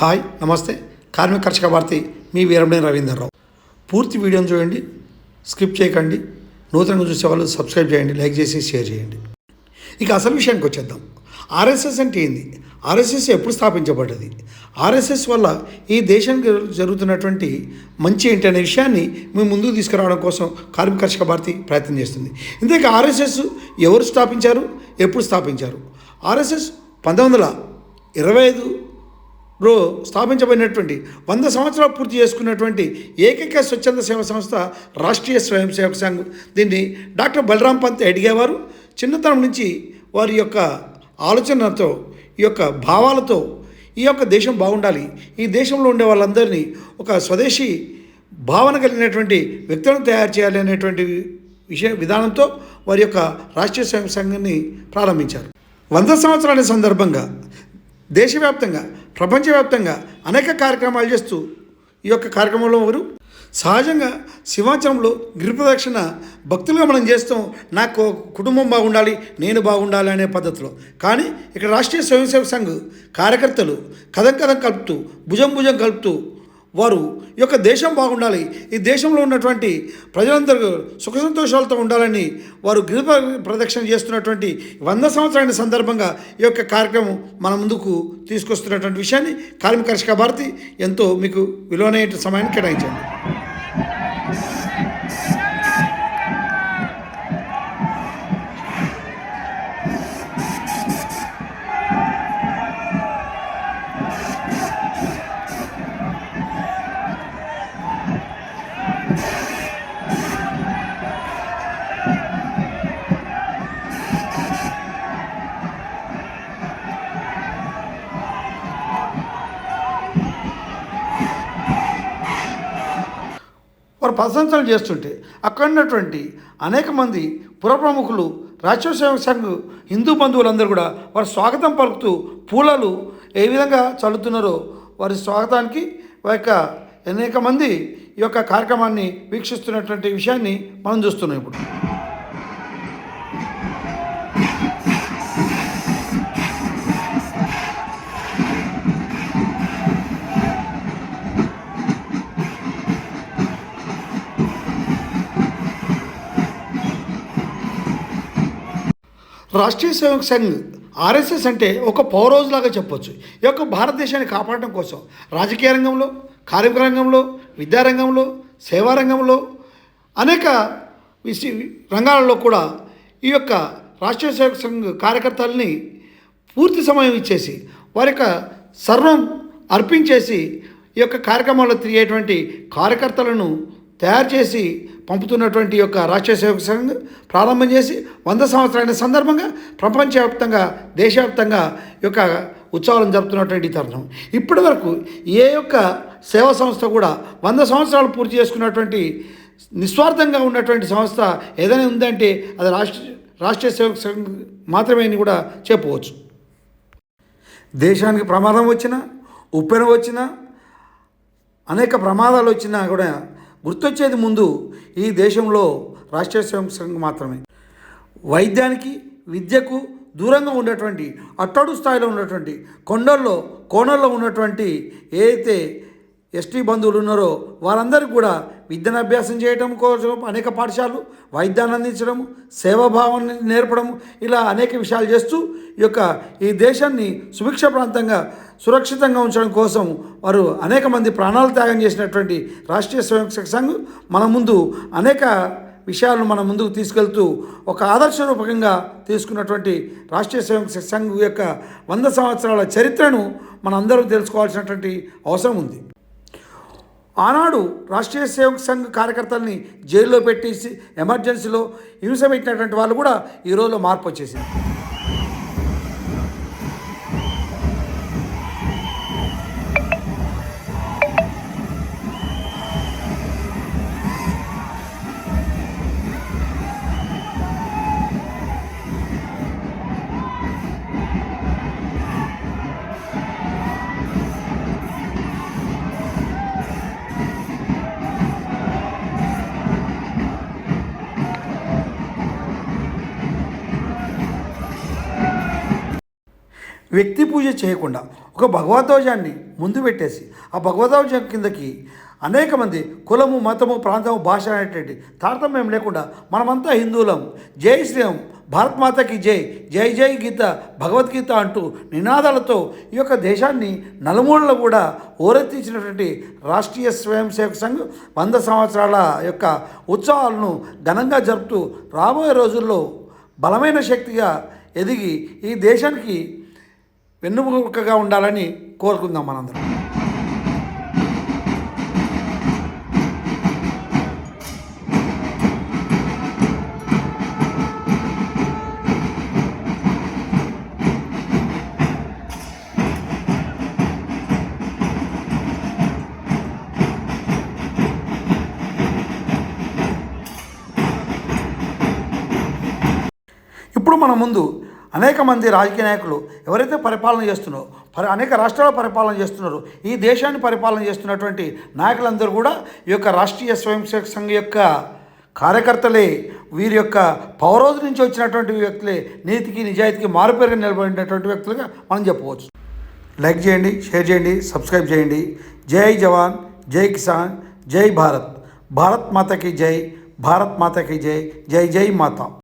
Hi నమస్తే. కార్మిక కర్షక భారతి మీ వీరమణి రవీందర్రావు. పూర్తి వీడియోని చూడండి స్కిప్ చేయకండి నూతనంగా చూసే వాళ్ళు సబ్స్క్రైబ్ చేయండి లైక్ చేసి షేర్ చేయండి. ఇక అసలు విషయానికి వచ్చేద్దాం. ఆర్ఎస్ఎస్ అంటే ఏంది? ఆర్ఎస్ఎస్ ఎప్పుడు స్థాపించబడ్డది? ఆర్ఎస్ఎస్ వల్ల ఈ దేశానికి జరుగుతున్నటువంటి మంచి ఏంటి అనే విషయాన్ని మేము ముందుకు తీసుకురావడం కోసం కార్మిక కర్షక భారతి ప్రయత్నం చేస్తుంది. ఇంతకీ ఆర్ఎస్ఎస్ ఎవరు స్థాపించారు? ఎప్పుడు స్థాపించారు? ఆర్ఎస్ఎస్ పంతొమ్మిది వందల ఇరవై ఐదు లో స్థాపించబడినటువంటి వంద సంవత్సరాలు పూర్తి చేసుకున్నటువంటి ఏకైక స్వచ్ఛంద సేవ సంస్థ రాష్ట్రీయ స్వయం సేవక సంఘం. దీన్ని డాక్టర్ బలరాం పంత్ అడిగేవారు. చిన్నతనం నుంచి వారి యొక్క ఆలోచనతో ఈ యొక్క భావాలతో ఈ యొక్క దేశం బాగుండాలి. ఈ దేశంలో ఉండే వాళ్ళందరినీ ఒక స్వదేశీ భావన కలిగినటువంటి వ్యక్తులను తయారు చేయాలి అనేటువంటి విషయ విధానంతో వారి యొక్క రాష్ట్రీయ స్వయం సంఘాన్ని ప్రారంభించారు. వంద సంవత్సరాల సందర్భంగా దేశవ్యాప్తంగా ప్రపంచవ్యాప్తంగా అనేక కార్యక్రమాలు చేస్తూ ఈ యొక్క కార్యక్రమంలో వారు సహజంగా సింహాచలంలో గిరిప్రదక్షిణ భక్తులుగా మనం చేస్తాం. నాకు కుటుంబం బాగుండాలి నేను బాగుండాలి అనే పద్ధతిలో. కానీ ఇక్కడ రాష్ట్రీయ స్వయంసేవక సంఘ్ కార్యకర్తలు కథం కథం కలుపుతూ భుజం భుజం కలుపుతూ వారు ఈ యొక్క దేశం బాగుండాలి. ఈ దేశంలో ఉన్నటువంటి ప్రజలందరూ సుఖ సంతోషాలతో ఉండాలని వారు గిరి ప్రదక్షిణ చేస్తున్నటువంటి వంద సంవత్సరాల సందర్భంగా ఈ యొక్క కార్యక్రమం మన ముందుకు తీసుకొస్తున్నటువంటి విషయాన్ని కార్మిక భారతి ఎంతో మీకు విలువైన సమయాన్ని కేటాయించండి వారు ప్రశంసలు చేస్తుంటే అక్కడ ఉన్నటువంటి అనేక మంది పురప్రముఖులు రాష్ట్రీయ సేవక సంఘ్ హిందూ బంధువులందరూ కూడా వారి స్వాగతం పలుకుతూ పూలలు ఏ విధంగా చల్లుతున్నారో వారి స్వాగతానికి వారి యొక్క అనేక మంది ఈ యొక్క కార్యక్రమాన్ని వీక్షిస్తున్నటువంటి విషయాన్ని మనం చూస్తున్నాం ఇప్పుడు. రాష్ట్రీయ సేవక్ సంఘ్ ఆర్ఎస్ఎస్ అంటే ఒక పౌరోజులాగా చెప్పొచ్చు. ఈ యొక్క భారతదేశాన్ని కాపాడడం కోసం రాజకీయ రంగంలో కార్మిక రంగంలో విద్యారంగంలో సేవా రంగంలో అనేక రంగాలలో కూడా ఈ యొక్క రాష్ట్రీయ సేవక సంఘ్ కార్యకర్తల్ని పూర్తి సమయం ఇచ్చేసి వారి యొక్క సర్వం అర్పించేసి ఈ యొక్క కార్యక్రమాల్లో తిరిగేటువంటి కార్యకర్తలను తయారు చేసి పంపుతున్నటువంటి యొక్క రాష్ట్రీయ సేవక సంఘ్ ప్రారంభం చేసి వంద సంవత్సరాల సందర్భంగా ప్రపంచవ్యాప్తంగా దేశవ్యాప్తంగా యొక్క ఉత్సవాలను జరుపుతున్నటువంటి తరుణం. ఇప్పటి వరకు ఏ యొక్క సేవా సంస్థ కూడా వంద సంవత్సరాలు పూర్తి చేసుకున్నటువంటి నిస్వార్థంగా ఉన్నటువంటి సంస్థ ఏదైనా ఉందంటే అది రాష్ట్ర రాష్ట్రీయ సేవక సంఘ్ మాత్రమే అని కూడా చెప్పవచ్చు. దేశానికి ప్రమాదం వచ్చినా ఉప్పెన వచ్చినా అనేక ప్రమాదాలు వచ్చినా కూడా గుర్తొచ్చేది ముందు ఈ దేశంలో రాష్ట్రీయ స్వయం సంఘం మాత్రమే. వైద్యానికి విద్యకు దూరంగా ఉన్నటువంటి అట్టడు స్థాయిలో ఉన్నటువంటి కొండల్లో కోణల్లో ఉన్నటువంటి ఏదైతే ఎస్టీ బంధువులు ఉన్నారో వారందరికీ కూడా విద్యను అభ్యాసం చేయడం కోసం అనేక పాఠశాలలు వైద్యాన్ని అందించడం సేవాభావాన్ని నేర్పడం ఇలా అనేక విషయాలు చేస్తూ ఈ యొక్క ఈ దేశాన్ని సుభిక్ష ప్రాంతంగా సురక్షితంగా ఉంచడం కోసం వారు అనేక మంది ప్రాణాలు త్యాగం చేసినటువంటి రాష్ట్రీయ స్వయం సంఘం మన ముందు అనేక విషయాలను మన ముందుకు తీసుకెళ్తూ ఒక ఆదర్శ రూపకంగా తీసుకున్నటువంటి రాష్ట్రీయ స్వయం సంఘం యొక్క వంద సంవత్సరాల చరిత్రను మనందరం తెలుసుకోవాల్సినటువంటి అవసరం ఉంది. ఆనాడు రాష్ట్రీయ సేవక సంఘ్ కార్యకర్తల్ని జైల్లో పెట్టేసి ఎమర్జెన్సీలో హింస పెట్టినటువంటి వాళ్ళు కూడా ఈ మార్పు వచ్చేసింది. వ్యక్తి పూజ చేయకుండా ఒక భగవద్ధ్వజాన్ని ముందు పెట్టేసి ఆ భగవద్ధ్వజం కిందకి అనేక మంది కులము మతము ప్రాంతము భాష అనేటువంటి తారతమ్యం లేకుండా మనమంతా హిందువులం. జై శ్రీరామ్. భారత్ మాతకి జై. జై జై గీత భగవద్గీత అంటూ నినాదాలతో ఈ యొక్క దేశాన్ని నలుమూలలు కూడా ఓరెత్తించినటువంటి రాష్ట్రీయ స్వయం సేవక సంఘ్ వంద సంవత్సరాల యొక్క ఉత్సవాలను ఘనంగా జరుపుతూ రాబోయే రోజుల్లో బలమైన శక్తిగా ఎదిగి ఈ దేశానికి వెన్నుముకగా ఉండాలని కోరుకుందాం మనందరం. ఇప్పుడు మన ముందు అనేక మంది రాజకీయ నాయకులు ఎవరైతే పరిపాలన చేస్తున్నారో పరి అనేక రాష్ట్రాల పరిపాలన చేస్తున్నారో ఈ దేశాన్ని పరిపాలన చేస్తున్నటువంటి నాయకులందరూ కూడా ఈ యొక్క రాష్ట్రీయ స్వయం సేవక సంఘం యొక్క కార్యకర్తలే వీరి యొక్క పౌరోజు నుంచి వచ్చినటువంటి వ్యక్తులే నీతికి నిజాయితీకి మారుపేరుగా నిలబడినటువంటి వ్యక్తులుగా మనం చెప్పవచ్చు. లైక్ చేయండి షేర్ చేయండి సబ్స్క్రైబ్ చేయండి. జై జవాన్ జై కిసాన్ జై భారత్. భారత్ మాతకి జై భారత్ మాతకి జై జై జై మాత.